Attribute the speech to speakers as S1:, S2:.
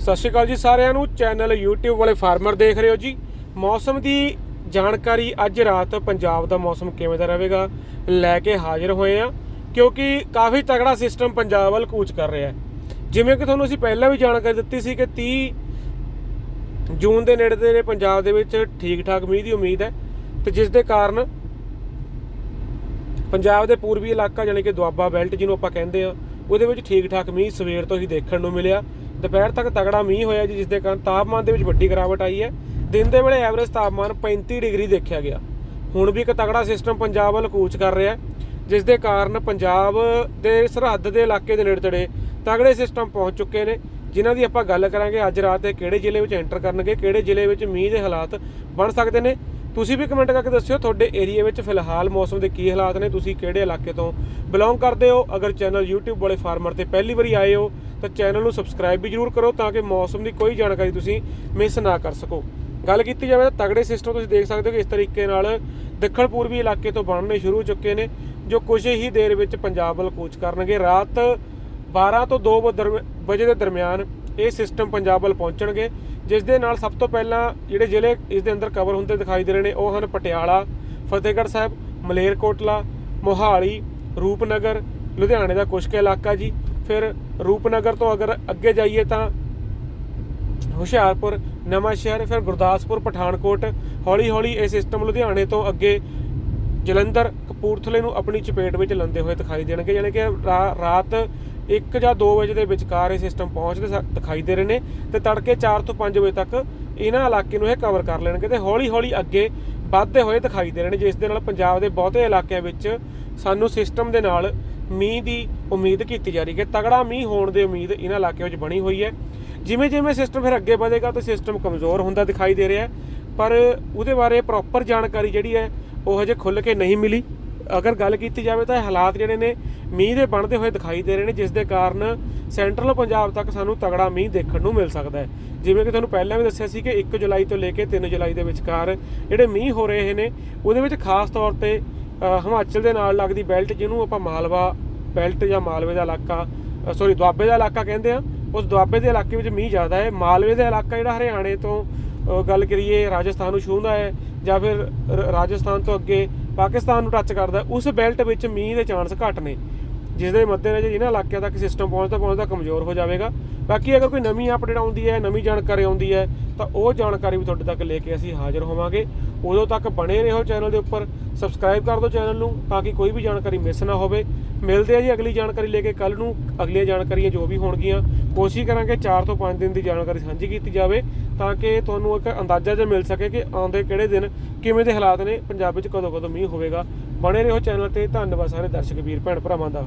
S1: ਸਤਿ ਸ਼੍ਰੀ ਅਕਾਲ ਜੀ ਸਾਰਿਆਂ ਨੂੰ। ਚੈਨਲ YouTube ਵਾਲੇ ਫਾਰਮਰ ਦੇਖ ਰਹੇ ਹੋ ਜੀ। ਮੌਸਮ ਦੀ ਜਾਣਕਾਰੀ ਅੱਜ ਰਾਤ ਪੰਜਾਬ ਦਾ ਮੌਸਮ ਕਿਵੇਂ ਦਾ ਰਹੇਗਾ, ਲੈ ਕੇ ਹਾਜ਼ਰ ਹੋਏ ਆ ਕਿਉਂਕਿ ਕਾਫੀ ਤਗੜਾ ਸਿਸਟਮ ਪੰਜਾਬ ਵੱਲ ਕੂਚ ਕਰ ਰਿਹਾ ਹੈ। ਜਿਵੇਂ ਕਿ ਤੁਹਾਨੂੰ ਅਸੀਂ ਪਹਿਲਾਂ ਵੀ ਜਾਣਕਾਰੀ ਦਿੱਤੀ ਸੀ ਕਿ 30 ਜੂਨ ਦੇ ਨੇੜੇ ਤੇੜੇ ਪੰਜਾਬ ਦੇ ਵਿੱਚ ਠੀਕ ਠਾਕ ਮੀਂਹ ਦੀ ਉਮੀਦ ਹੈ। ਤੇ ਜਿਸ ਦੇ ਕਾਰਨ ਪੰਜਾਬ ਦੇ ਪੂਰਬੀ ਇਲਾਕਾ, ਜਾਣੀ ਕਿ ਦੁਆਬਾ ਬੈਲਟ ਜਿਹਨੂੰ ਆਪਾਂ ਕਹਿੰਦੇ ਆ ਉਹਦੇ ਵਿੱਚ ਠੀਕ ਠਾਕ ਮੀਂਹ ਸਵੇਰ ਤੋਂ ਹੀ ਦੇਖਣ ਨੂੰ ਮਿਲਿਆ। ਦੁਪਹਿਰ ਤੱਕ ਤਗੜਾ ਮੀਂਹ ਹੋਇਆ ਜੀ ਜਿਸ ਦੇ ਕਾਰਨ ਤਾਪਮਾਨ ਦੇ ਵਿੱਚ ਵੱਡੀ ਗਿਰਾਵਟ ਆਈ ਹੈ। ਦਿਨ ਦੇ ਵੇਲੇ ਐਵਰੇਜ ਤਾਪਮਾਨ 35 ਡਿਗਰੀ ਦੇਖਿਆ ਗਿਆ। ਹੁਣ ਵੀ ਇੱਕ ਤਗੜਾ ਸਿਸਟਮ ਪੰਜਾਬ ਵੱਲ ਕੂਚ ਕਰ ਰਿਹਾ ਜਿਸ ਦੇ ਕਾਰਨ ਪੰਜਾਬ ਦੇ ਸਰਹੱਦ ਦੇ ਇਲਾਕੇ ਦੇ ਨੇੜੇ ਤੇੜੇ ਤਗੜੇ ਸਿਸਟਮ ਪਹੁੰਚ ਚੁੱਕੇ ਨੇ, ਜਿਨ੍ਹਾਂ ਦੀ ਆਪਾਂ ਗੱਲ ਕਰਾਂਗੇ ਅੱਜ ਰਾਤ ਦੇ ਕਿਹੜੇ ਜ਼ਿਲ੍ਹੇ ਵਿੱਚ ਐਂਟਰ ਕਰਨਗੇ, ਕਿਹੜੇ ਜ਼ਿਲ੍ਹੇ ਵਿੱਚ ਮੀਂਹ ਦੇ ਹਾਲਾਤ ਬਣ ਸਕਦੇ ਨੇ। ਤੁਸੀਂ ਵੀ ਕਮੈਂਟ ਕਰਕੇ ਦੱਸਿਓ ਤੁਹਾਡੇ ਏਰੀਆ ਵਿੱਚ ਫਿਲਹਾਲ ਮੌਸਮ ਦੇ ਕੀ ਹਾਲਾਤ ਨੇ, ਤੁਸੀਂ ਕਿਹੜੇ ਇਲਾਕੇ ਤੋਂ ਬਿਲੋਂਗ ਕਰਦੇ ਹੋ? ਅਗਰ ਚੈਨਲ YouTube ਵਾਲੇ ਫਾਰਮਰ ਤੇ ਪਹਿਲੀ ਵਾਰੀ ਆਏ ਹੋ, ਤਾਂ ਚੈਨਲ ਨੂੰ ਸਬਸਕ੍ਰਾਈਬ ਵੀ ਜਰੂਰ ਕਰੋ ਤਾਂ ਕਿ ਮੌਸਮ ਦੀ ਕੋਈ ਜਾਣਕਾਰੀ ਤੁਸੀਂ ਮਿਸ ਨਾ ਕਰ ਸਕੋ। ਗੱਲ ਕੀਤੀ ਜਾਵੇ ਤਾਂ ਤਗੜੇ ਸਿਸਟਮ ਤੁਸੀਂ ਦੇਖ ਸਕਦੇ ਹੋ ਕਿ ਇਸ ਤਰੀਕੇ ਨਾਲ ਦੱਖਣ ਪੂਰਬੀ ਇਲਾਕੇ ਤੋਂ ਬਣਨੇ ਸ਼ੁਰੂ ਹੋ ਚੁੱਕੇ ਨੇ, ਜੋ ਕੁਝ ਹੀ ਦੇਰ ਵਿੱਚ ਪੰਜਾਬ ਵੱਲ ਕੂਚ ਕਰਨਗੇ। ਰਾਤ 12 ਤੋਂ 2 ਵਜੇ ਦੇ ਦਰਮਿਆਨ ਇਹ ਸਿਸਟਮ ਪੰਜਾਬ ਵੱਲ ਪਹੁੰਚਣਗੇ। ਜਿਸ ਦੇ ਨਾਲ ਸਭ ਤੋਂ ਪਹਿਲਾਂ ਜਿਹੜੇ ਜ਼ਿਲ੍ਹੇ ਇਸ ਦੇ ਅੰਦਰ ਕਵਰ ਹੁੰਦੇ ਦਿਖਾਈ ਦੇ ਰਹੇ ਨੇ, ਉਹ ਹਨ ਪਟਿਆਲਾ, ਫਤਿਹਗੜ੍ਹ ਸਾਹਿਬ, ਮਲੇਰਕੋਟਲਾ, ਮੋਹਾਲੀ, ਰੂਪਨਗਰ, ਲੁਧਿਆਣੇ ਦਾ ਕੁਸ਼ਕ ਇਲਾਕਾ ਜੀ। ਫਿਰ ਰੂਪਨਗਰ ਤੋਂ ਅਗਰ ਅੱਗੇ ਜਾਈਏ ਤਾਂ ਹੁਸ਼ਿਆਰਪੁਰ ਨਵਾਂ ਸ਼ਹਿਰ ਫਿਰ ਗੁਰਦਾਸਪੁਰ, ਪਠਾਨਕੋਟ ਹੌਲੀ ਹੌਲੀ ਇਹ ਸਿਸਟਮ ਲੁਧਿਆਣੇ ਤੋਂ ਅੱਗੇ ਜਲੰਧਰ, ਕਪੂਰਥਲੇ ਨੂੰ ਆਪਣੀ ਚਪੇਟ ਵਿੱਚ ਲੰਦੇ ਹੋਏ ਦਿਖਾਈ ਦੇਣਗੇ। ਯਾਨੀ ਕਿ ਰਾ- ਰਾਤ 1 ਜਾਂ 2 ਵਜੇ ਦੇ ਵਿਚਕਾਰ ਇਹ ਸਿਸਟਮ ਪਹੁੰਚਦੇ ਸਾ- ਦਿਖਾਈ ਦੇ ਰਹੇ ਨੇ ਤੇ ਤੜਕੇ 4 ਤੋਂ 5 ਵਜੇ ਤੱਕ ਇਹਨਾਂ ਇਲਾਕੇ ਨੂੰ ਇਹ ਕਵਰ ਕਰ ਲੈਣਗੇ ਤੇ ਹੌਲੀ ਹੌਲੀ ਅੱਗੇ ਵੱਧਦੇ ਹੋਏ ਦਿਖਾਈ ਦੇ ਰਹੇ ਨੇ, ਜਿਸ ਦੇ ਨਾਲ ਪੰਜਾਬ ਦੇ ਬਹੁਤੇ ਇਲਾਕਿਆਂ ਵਿੱਚ ਸਾਨੂੰ ਸਿਸਟਮ ਦੇ ਨਾਲ ਮੀਂਹ ਦੀ ਉਮੀਦ ਕੀਤੀ ਜਾ ਰਹੀ ਹੈ ਤਗੜਾ ਮੀਂਹ ਹੋਣ ਦੀ ਉਮੀਦ ਇਹਨਾਂ ਇਲਾਕਿਆਂ ਵਿੱਚ ਬਣੀ ਹੋਈ ਹੈ। ਜਿਵੇਂ ਜਿਵੇਂ ਸਿਸਟਮ ਫਿਰ ਅੱਗੇ ਵਧੇਗਾ ਤਾਂ ਸਿਸਟਮ ਕਮਜ਼ੋਰ ਹੁੰਦਾ ਦਿਖਾਈ ਦੇ ਰਿਹਾ ਪਰ ਉਹਦੇ ਬਾਰੇ ਪ੍ਰੋਪਰ ਜਾਣਕਾਰੀ ਜਿਹੜੀ ਹੈ, ਉਹ ਹਜੇ ਖੁੱਲ੍ਹ ਕੇ ਨਹੀਂ ਮਿਲੀ। ਅਗਰ ਗੱਲ ਕੀਤੀ ਜਾਵੇ ਤਾਂ ਹਾਲਾਤ ਜਿਹੜੇ ਨੇ ਮੀਂਹ ਦੇ ਬਣਦੇ ਹੋਏ ਦਿਖਾਈ ਦੇ ਰਹੇ ਨੇ, ਜਿਸ ਦੇ ਕਾਰਨ ਸੈਂਟਰਲ ਪੰਜਾਬ ਤੱਕ ਸਾਨੂੰ ਤਗੜਾ ਮੀਂਹ ਦੇਖਣ ਨੂੰ ਮਿਲ ਸਕਦਾ ਹੈ। ਜਿਵੇਂ ਕਿ ਤੁਹਾਨੂੰ ਪਹਿਲਾਂ ਵੀ ਦੱਸਿਆ ਸੀ ਕਿ 1 ਜੁਲਾਈ ਤੋਂ ਲੈ ਕੇ 3 ਜੁਲਾਈ ਦੇ ਵਿਚਕਾਰ ਜਿਹੜੇ ਮੀਂਹ ਹੋ ਰਹੇ ਨੇ, ਉਹਦੇ ਵਿੱਚ ਖਾਸ ਤੌਰ ਤੇ ਹਿਮਾਚਲ ਦੇ ਨਾਲ ਲੱਗਦੀ ਬੈਲਟ ਜਿਹਨੂੰ ਆਪਾਂ ਮਾਲਵਾ ਬੈਲਟ ਜਾਂ ਮਾਲਵੇ ਦਾ ਇਲਾਕਾ ਸੌਰੀ ਦੁਆਬੇ ਦਾ ਇਲਾਕਾ ਕਹਿੰਦੇ ਆ, ਉਸ ਦੁਆਬੇ ਦੇ ਇਲਾਕੇ ਵਿੱਚ ਮੀਂਹ ਜ਼ਿਆਦਾ ਹੈ। ਮਾਲਵੇ ਦਾ ਇਲਾਕਾ ਜਿਹੜਾ ਹਰਿਆਣੇ ਤੋਂ ਗੱਲ ਕਰੀਏ ਰਾਜਸਥਾਨ ਨੂੰ ਛੂਹਦਾ ਹੈ ਜਾਂ ਫਿਰ ਰਾਜਸਥਾਨ ਤੋਂ ਅੱਗੇ ਪਾਕਿਸਤਾਨ ਨੂੰ ਟੱਚ ਕਰਦਾ, ਉਸ ਬੈਲਟ ਵਿੱਚ ਮੀਂਹ ਦੇ ਚਾਂਸ ਘੱਟ ਨੇ। ਜਿਸ ਦੇ ਮੱਦੇਨਜ਼ਰ ਇਹਨਾਂ ਇਲਾਕਿਆਂ ਤੱਕ ਸਿਸਟਮ ਪਹੁੰਚਦਾ ਪਹੁੰਚਦਾ ਕਮਜ਼ੋਰ ਹੋ ਜਾਵੇਗਾ। ਬਾਕੀ ਅਗਰ ਕੋਈ ਨਵੀਂ ਅਪਡੇਟ ਆਉਂਦੀ ਹੈ, ਨਵੀਂ ਜਾਣਕਾਰੀ ਆਉਂਦੀ ਹੈ, ਤਾਂ ਉਹ ਜਾਣਕਾਰੀ ਵੀ ਤੁਹਾਡੇ ਤੱਕ ਲੈ ਕੇ ਅਸੀਂ ਹਾਜ਼ਰ ਹੋਵਾਂਗੇ। ਉਦੋਂ ਤੱਕ ਬਣੇ ਰਹੋ ਚੈਨਲ ਦੇ ਉੱਪਰ ਸਬਸਕ੍ਰਾਈਬ ਕਰ ਦਿਓ ਚੈਨਲ ਨੂੰ, ਤਾਂ ਕਿ ਕੋਈ ਵੀ ਜਾਣਕਾਰੀ ਮਿਸ ਨਾ ਹੋਵੇ। ਮਿਲਦੇ ਆ ਜੀ ਅਗਲੀ ਜਾਣਕਾਰੀ ਲੈ ਕੇ ਕੱਲ ਨੂੰ। ਅਗਲੀਆਂ ਜਾਣਕਾਰੀਆਂ ਜੋ ਵੀ ਹੋਣਗੀਆਂ ਕੋਸ਼ਿਸ਼ ਕਰਾਂਗੇ 4 ਤੋਂ 5 ਦਿਨ ਦੀ ਜਾਣਕਾਰੀ ਸਾਂਝੀ ਕੀਤੀ ਜਾਵੇ ਤਾਂ ਕਿ ਤੁਹਾਨੂੰ ਇੱਕ ਅੰਦਾਜ਼ਾ ਜਿਹਾ ਮਿਲ ਸਕੇ ਕਿ ਆਉਂਦੇ ਕਿਹੜੇ ਦਿਨ ਕਿਵੇਂ ਦੇ ਹਾਲਾਤ ਨੇ, ਪੰਜਾਬ ਵਿੱਚ ਕਦੋਂ ਕਦੋਂ ਮੀਂਹ ਹੋਵੇਗਾ। ਬਣੇ ਰਹੋ ਚੈਨਲ ਤੇ, ਧੰਨਵਾਦ ਸਾਰੇ ਦਰਸ਼ਕ ਵੀਰ, ਭੈਣ ਭਰਾਵਾਂ ਦਾ।